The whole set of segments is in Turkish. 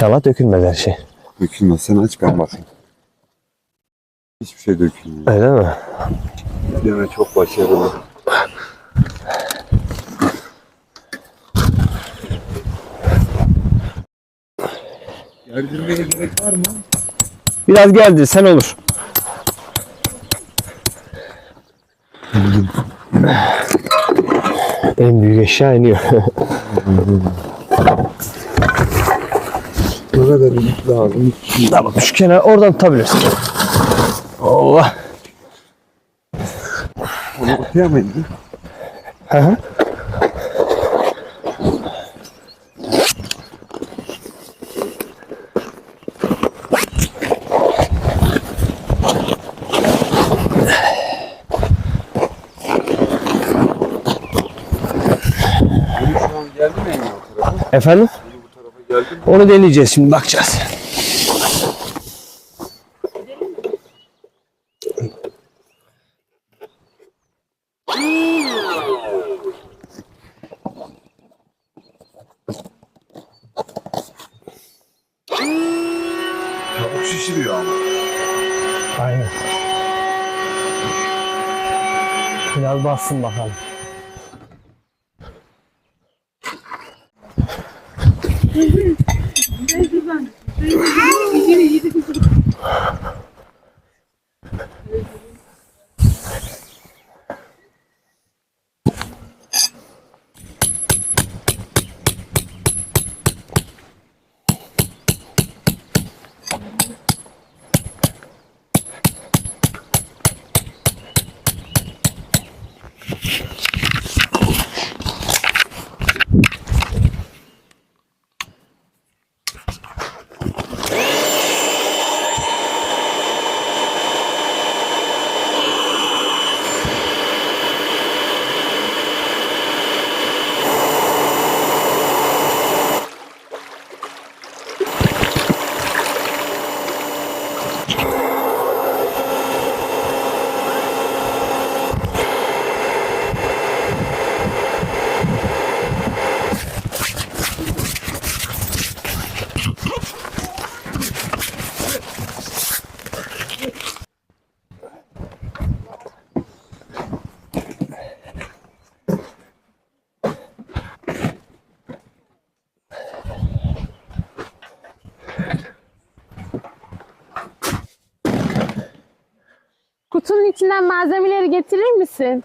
İnşallah dökülmez her şey. Dökülmez. Sen aç ben bakayım. Hiçbir şey dökülmüyor. Öyle mi? Deme çok başarılı. Gerdirmeye gerek var mı? Biraz geldi sen olur. en büyük eşya iniyor. Ne kadar ip lazım? tamam şu kenar oradan tutabilirsin. Allah. Onu okuyamayız. Hı hı. Bunu Onu deneyeceğiz şimdi bakacağız. Podcast. İçinden malzemeleri getirir misin?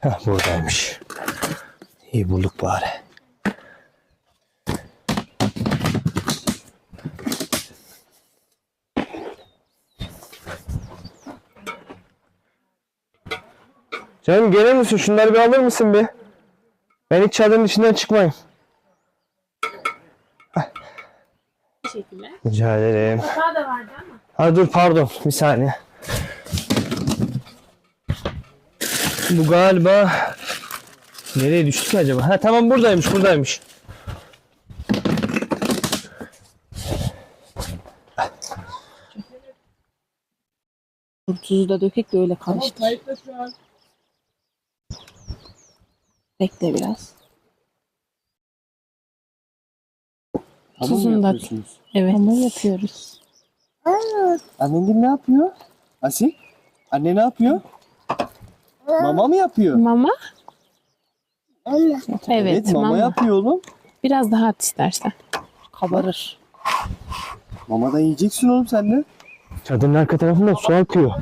Heh, buradaymış. İyi bulduk bari. Canım gelir misin? Şunları bir alır mısın bir? Ben hiç çadırın içinden çıkmayayım. Teşekkürler. Rica ederim. Kapağı da vardı ama. Ha dur pardon bir saniye. Bu galiba nereye düştü ki acaba? Ha tamam buradaymış buradaymış. Tuzu da dökek de öyle karıştır. Bekle biraz. Tuzunu da Evet. Ama yapıyoruz. Annen ne yapıyor? Asil? Anne ne yapıyor? Mama mı yapıyor? Mama? Evet, mama. yapıyor oğlum. Biraz daha at istersen. Kabarır. Mama da yiyeceksin oğlum sen de. Çadırın arka tarafında su akıyor.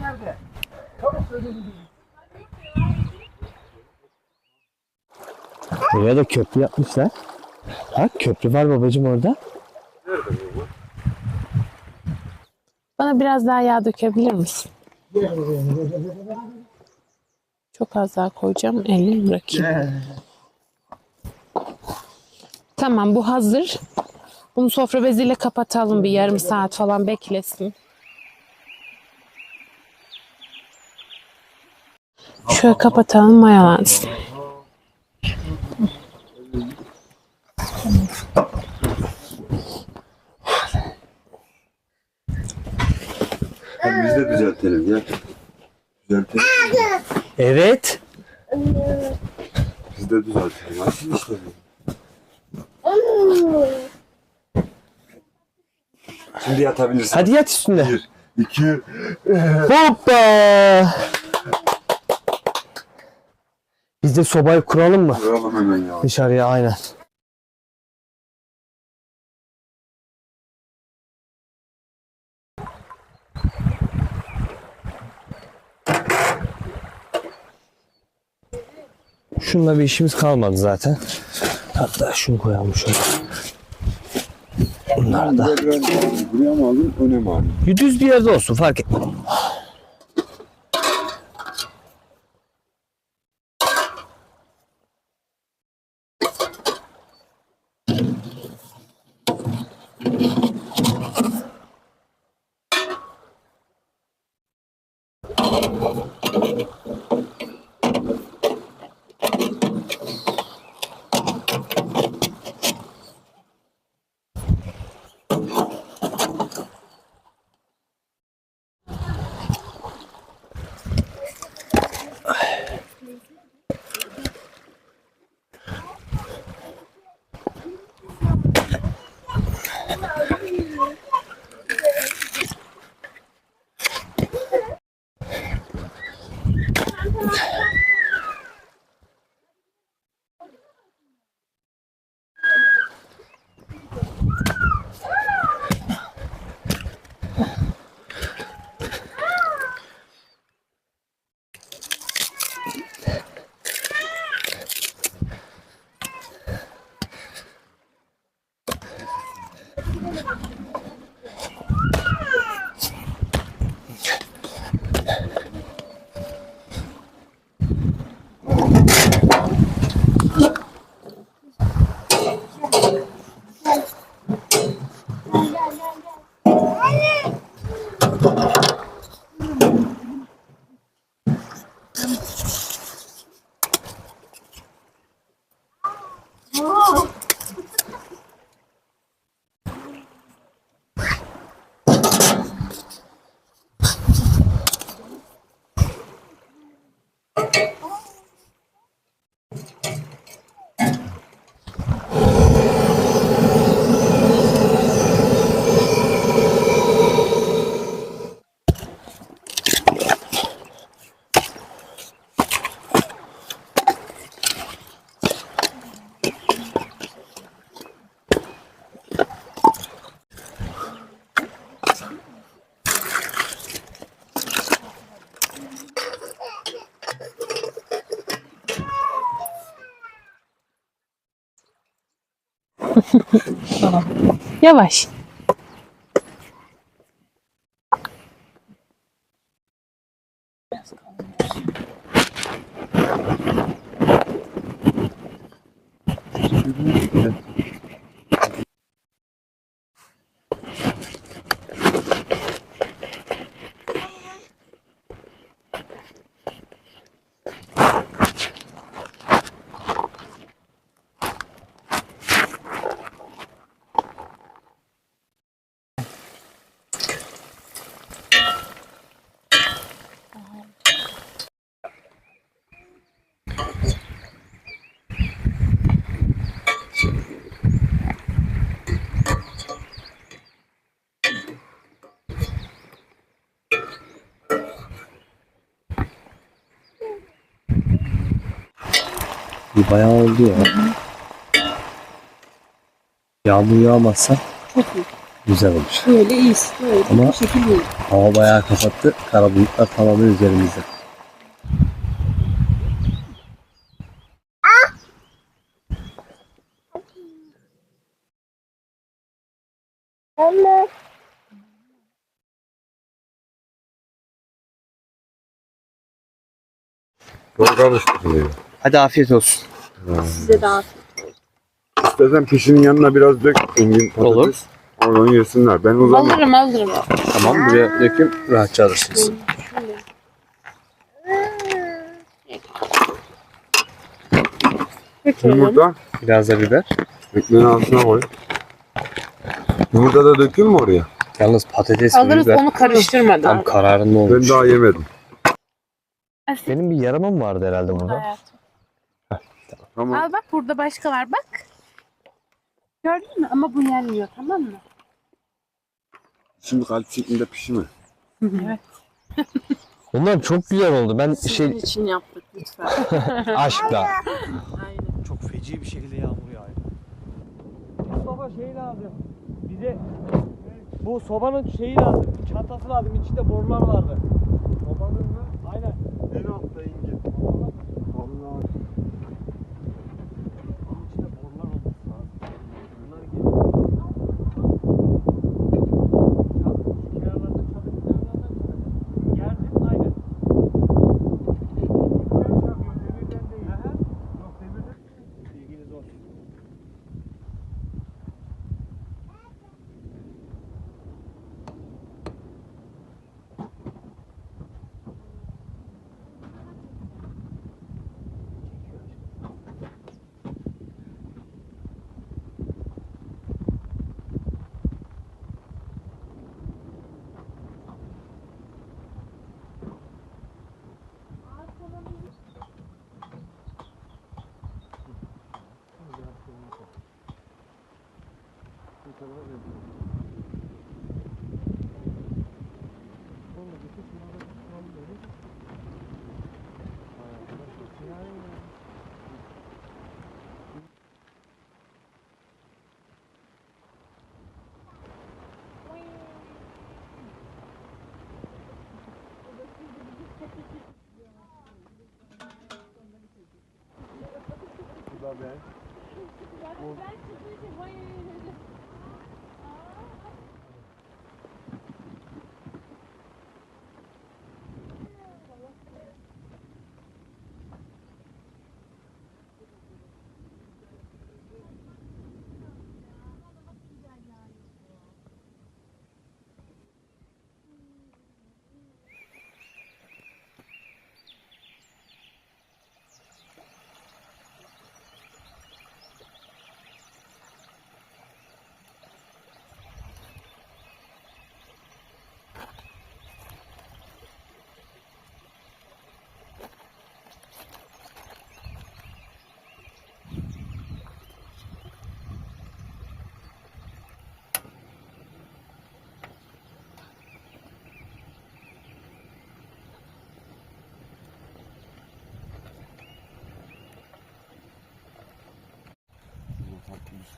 Buraya da köprü yapmışlar. Bak köprü var babacım orada. Bana biraz daha yağ dökebilir misin? Çok az daha koyacağım. Elini bırakayım. Tamam bu hazır. Bunu sofra beziyle kapatalım bir yarım saat falan beklesin. Şöyle kapatalım mayalansın. Hadi biz de düzeltelim ya. Düzeltelim. Evet. Biz de düzeltelim. Nasıl işte? Şimdi yatabilirsin. Hadi yat üstünde. Bir, iki, Hoppa. Biz de sobayı kuralım mı? Vuralım hemen ya. Dışarıya aynen. Şununla bir işimiz kalmadı zaten. Hatta şunu koyalım şöyle. Bunlar da. Buraya mı aldın, öne mi aldın? Düz bir yerde olsun fark etmez. Yavaş. Bayağı oldu ya. Yağmur yağmazsa güzel olur. Böyle iyiyiz. Böyle Ama- iyi. Hava bayağı kapattı. Kara bulutlar tamamen üzerimizde. Çok karıştırılıyor. Hadi afiyet olsun. Size daha İstersen pişinin yanına biraz dök. Engin patates. Olur. Oradan yesinler. Ben o zaman alırım alırım. Tamam buraya dökün rahatça alırsınız. Peki yumurta. Biraz da biber. Ekmeğin altına koy. Yumurta da dökeyim mi oraya? Yalnız patates Alırız biber onu karıştırmadan. tam kararında olmuş. Ben daha yemedim. Benim bir yaramam vardı herhalde burada. Hayatım. Tamam. Al bak burada başka var bak. Gördün mü? Ama bu yenmiyor tamam mı? Şimdi kalp şeklinde pişme. Evet. Onlar çok güzel oldu. Ben Sizin şey için yaptık lütfen. aşkla. Aynen. Çok feci bir şekilde yağmur yağıyor. Mustafa şey lazım. Bize bu sobanın şeyi lazım. Çantası lazım. İçinde borular vardı. Sobanın mı? Aynen. En altta ince. Allah. Bu da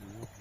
you.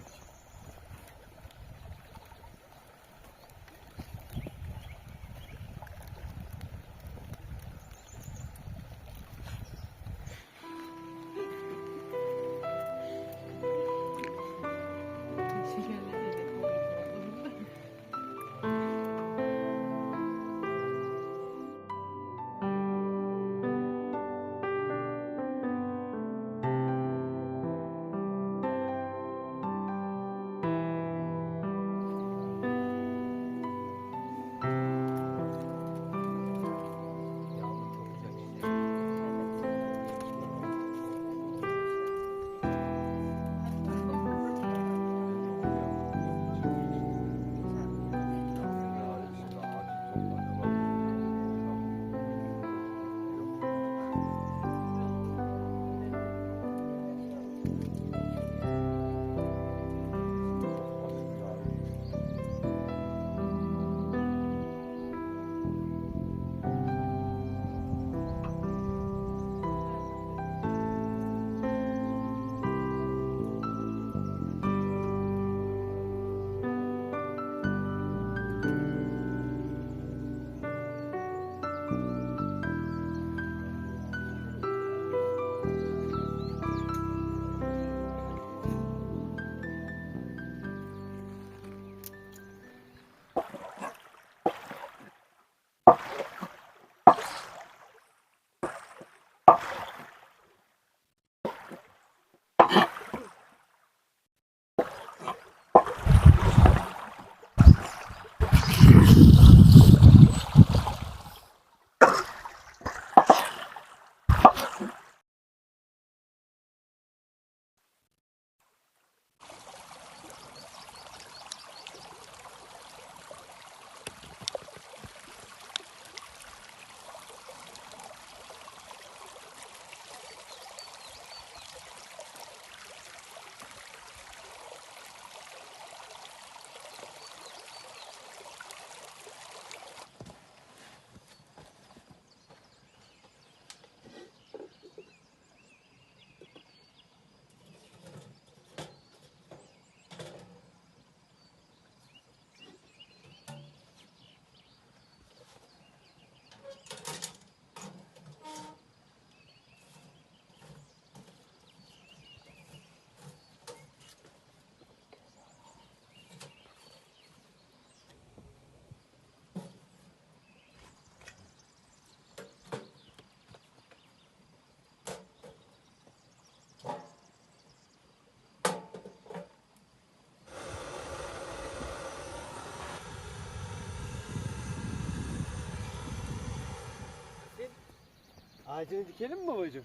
Ağacını dikelim mi babacığım?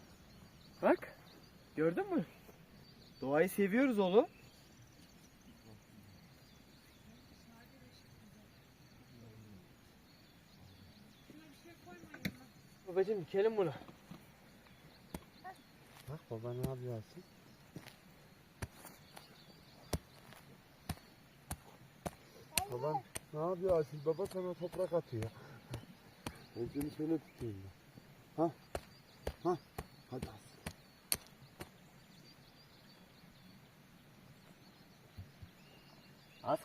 Bak. Gördün mü? Doğayı seviyoruz oğlum. Babacığım dikelim bunu. Bak baba ne yapıyorsun? Baban ne yapıyor Asil? Baba sana toprak atıyor. Ben seni şöyle tutayım? Ha?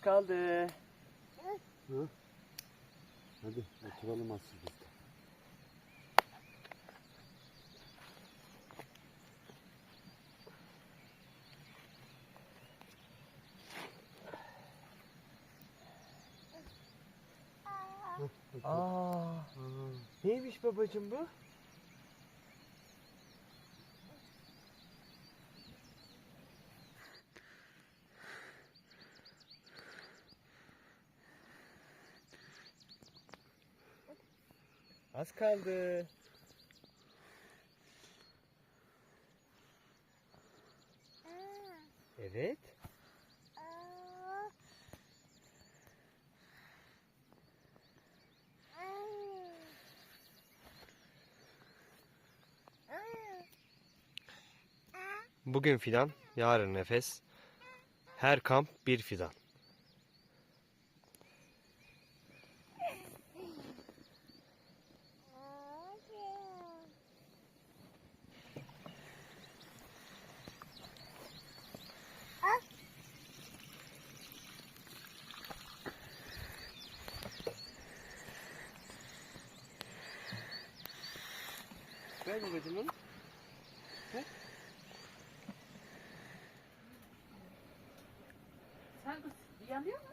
Kaldı. Hadi oturalım Asil biz de. Aa, neymiş babacığım bu? Kaldı. Evet. Bugün fidan, yarın nefes. Her kamp bir fidan. Ver babacığım onu. Sen kız yanıyor mu?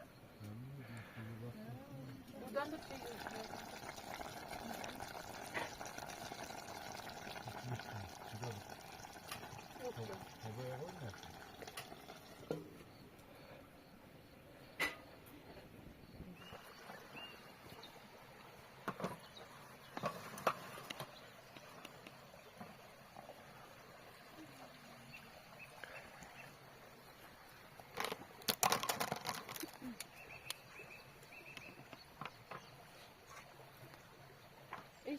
Buradan da şey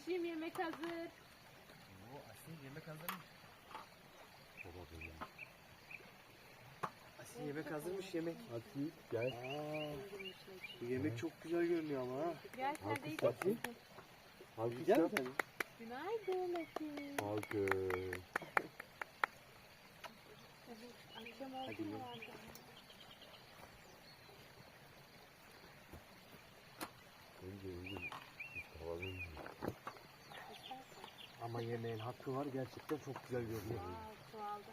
Eşim yemek hazır. Asil yemek hazırmış. Asil yemek hazırmış yemek. Asil gel. Aa, bu yemek çok güzel görünüyor ama ha. Gel sen de Asil. Asil. Yap. misin? Günaydın Esin. Alkış. Akşam oldu Hadi mu? yiyelim. Önce önce Mustafa ben Ama yemeğin hakkı var gerçekten çok güzel görünüyor. Çoğaldı.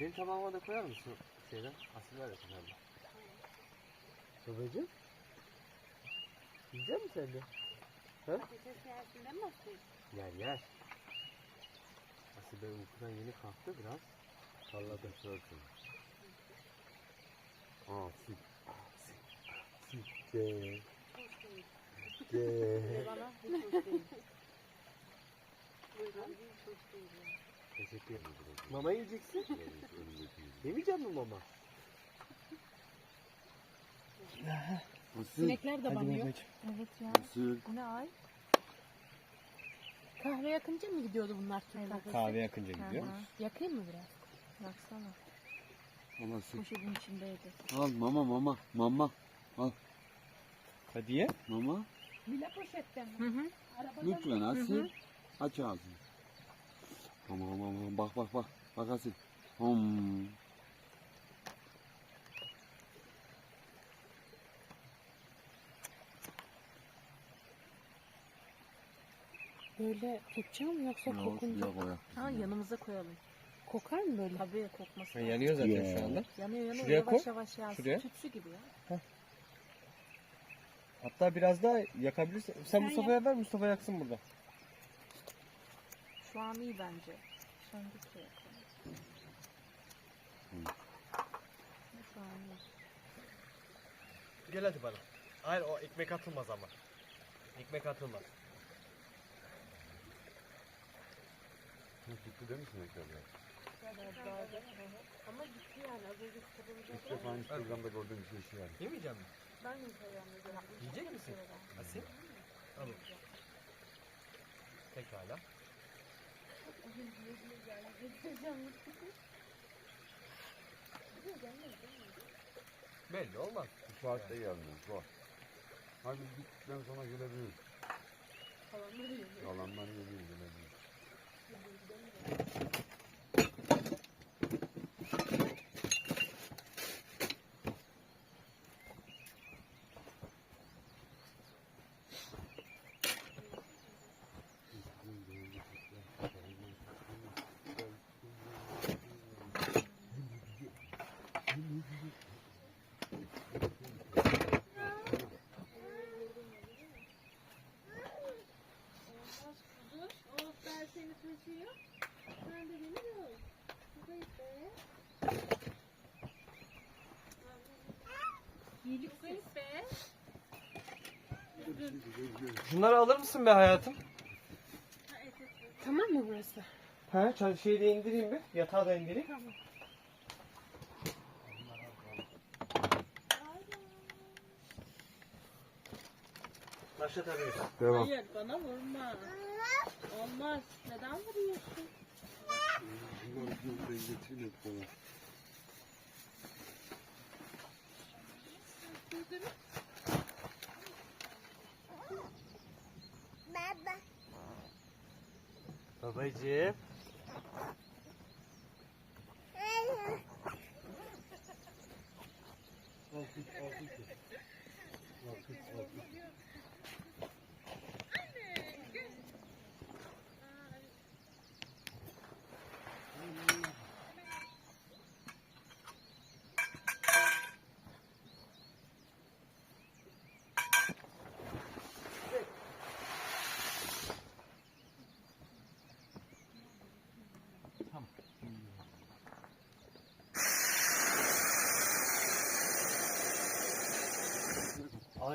Benim tabağıma da koyar mısın şeyden? Asil var ya kenarda. Babacığım. Yiyecek misin sen de? Patates yersinden mi atıyorsun? Yer yer. Asil ben uykudan yeni kalktı biraz. salladı şörsün. Asil. Asil. Asil. Gel. Gel. Bana hiç hoş değil. Buyurun. Hiç hoş değil. ya. Teşekkür ederim. Mama yiyeceksin. Yemeyecek misin mama? Sinekler de banıyor. Evet ya. Asil. Bu ne ay? Kahve yakınca mı gidiyordu bunlar Türk kahvesi? Kahve yakınca gidiyor. Yakayım mı biraz? Baksana. Al Asil. Poşetin içindeydi. Al mama mama. Mama. Hadi ye. Mama. Lila poşette mi? Hı hı. Arabadan Lütfen Asil. Aç ağzını. Aman aman aman. Bak bak bak. Bak Asil. Hmm. Böyle tutacağım yoksa Ya, kokunca? suya koyak. Ha yanımıza koyalım. Kokar mı böyle? Tabii kokması. yanıyor zaten Ya. şu anda. Yanıyor yanıyor Şuraya yavaş koy. yavaş yansın. Şuraya. Tütsü gibi ya. Hatta biraz daha yakabilirsin. Sen, Sen Mustafa'ya ver Mustafa yaksın burada. Şu an iyi bence. Söndükçe yakalım. Şu an. Gel hadi bana. Hayır o ekmek atılmaz ama. Ekmek atılmaz. Gitti değil misin ekranlar? Ama gitti yani az önce tutulacak. İlk defa Instagram'da gördüğüm bir şey şu yani. Yemeyecek misin? Ben Instagram'da gördüm. Yiyecek misin? Asil? Al. Pekala. Belli olmaz. Bu saatte gelmiyor. Zor. Hadi bittikten sonra gelebiliriz. Kalanları yiyor. Yalanlar geliyor gelebiliriz. O ben seni taşıyor. Sen de beni de Buradayız be. Buradayız be. Şunları alır mısın be hayatım? Tamam mı burası? He, çay şeyi de indireyim bir. Yatağı da indireyim. Başlatabiliriz. Devam. Hayır bana vurma. Olmaz. Neden vuruyorsun? Bunları bir ben getireyim hep bana. Babacığım.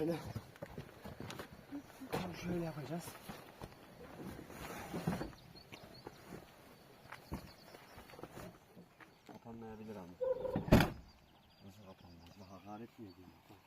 Aynen. Tam şöyle yapacağız. Kapanmayabilir ama. Nasıl kapanmaz? Hakaret mi ediyorsun?